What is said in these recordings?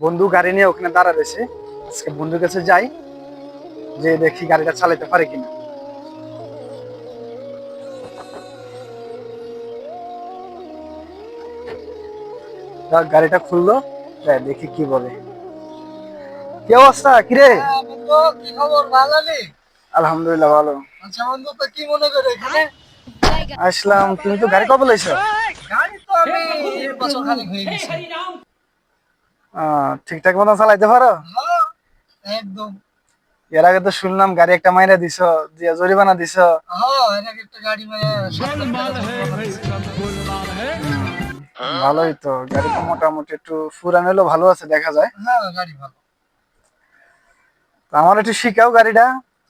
বন্ধু গাড়ি নিয়ে ওখানে দাঁড়া রয়েছে আজকে বন্ধুর কাছে যাই যে দেখি গাড়িটা চালাতে পারে কিনা। গাড়িটা খুললো দেখি কি বলে। কি অবস্থা? কিরে হ্যাঁ, কি খবর? ভালো আলহামদুলিল্লাহ ভালো। আচ্ছা বন্ধু তো কি মনে করে এখানে? আসলাম তুমি তো গাড়ি কবে লইছো? গাড়ি তো আমি বছর খানিক হয়ে গেছে। আহ, ঠিকঠাক মতো চালাইতে পারো? হ্যাঁ, একদম। এর আগে তো শুনলাম গাড়ি একটা মাইরা দিছ দিয়ে জরিমানা দিছ। হ্যাঁ। ভালোই তো গাড়ি তো মোটামুটি একটু ফুরান হলেও ভালো আছে দেখা যায়। হ্যাঁ গাড়ি ভালো। আমার একটু শিখাও গাড়িটা।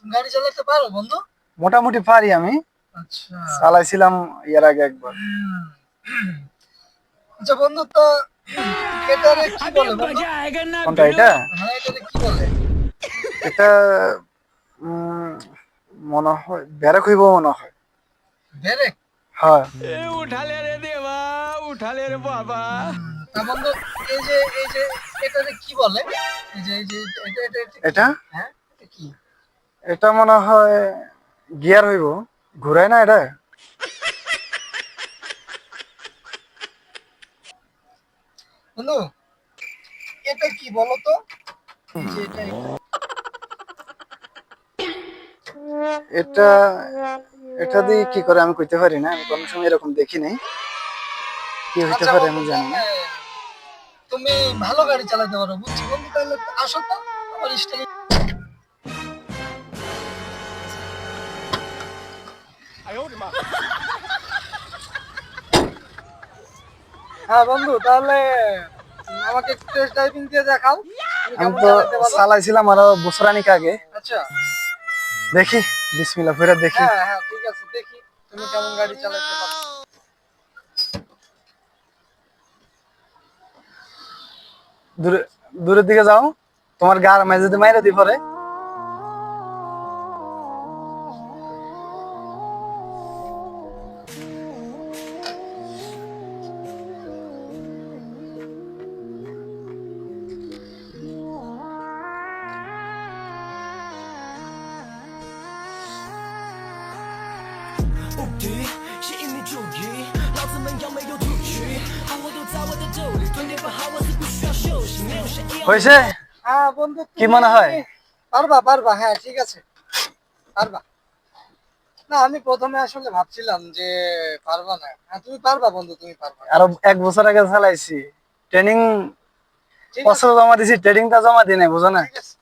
গাড়ি চালাতে পারো বন্ধু? মোটামুটি পারি আমি। আচ্ছা। চালাইছিলাম এর আগে একবার। আচ্ছা বন্ধু তো এটারে কি বলে? কোনটা এটা? হ্যাঁ এটারে কি বলে? এটা মনে হয় ব্যারাক হইব মনে হয়। ব্রেক হ্যাঁ। তা বন্ধু এই যে এই যে এটারে কি বলে? এই যে এই যে এটা এটা এটা- এটা? হ্যাঁ এটা কি? এটা মনে হয় গিয়ার হইব। ঘুরায় না এটা? বন্ধু এটা কি বলো তো এটা এটা এটা দিয়ে কি করে আমি কইতে পারি না? আমি কোনো সময় এরকম দেখি নাই। কি হইতে আচ্ছা পারে আমি জানি না। তুমি ভালো গাড়ি চালাতে পারো বুঝছি। বন্ধু তাহলে আসো তো আমার স্টাইল। হ্যাঁ বন্ধু তাহলে আমাকে একটু টেস্ট ড্রাইভিং দিয়ে দেখাও। আমি তো চালাইছিলাম আরও বছরানিক আগে। আচ্ছা। দেখি বিসমিল্লাহ ফিরে দেখি। হ্যাঁ হ্যাঁ ঠিক আছে দেখি তুমি কেমন গাড়ি চালাতে পারো। দূরে দূরের দিকে যাও তোমার গার মাঝে যদি মাইরা দি পরে। 无敌，吸引你注意，老子们要没有出去，好货都在我的兜里，蹲点不好，我是不需要休息，没有谁要。 হয়েছে হ্যাঁ বন্ধু কি তুমি মনে হয়? পারবা পারবা হ্যাঁ ঠিক আছে পারবা না আমি প্রথমে আসলে ভাবছিলাম যে পারবা না হ্যাঁ তুমি পারবা বন্ধু তুমি পারবা আরো এক বছর আগে চালাইছি ট্রেনিং ঠিক আছে বছর জমা দিছি ট্রেনিংটা জমা দিই নাই বুঝো না ঠিক আছে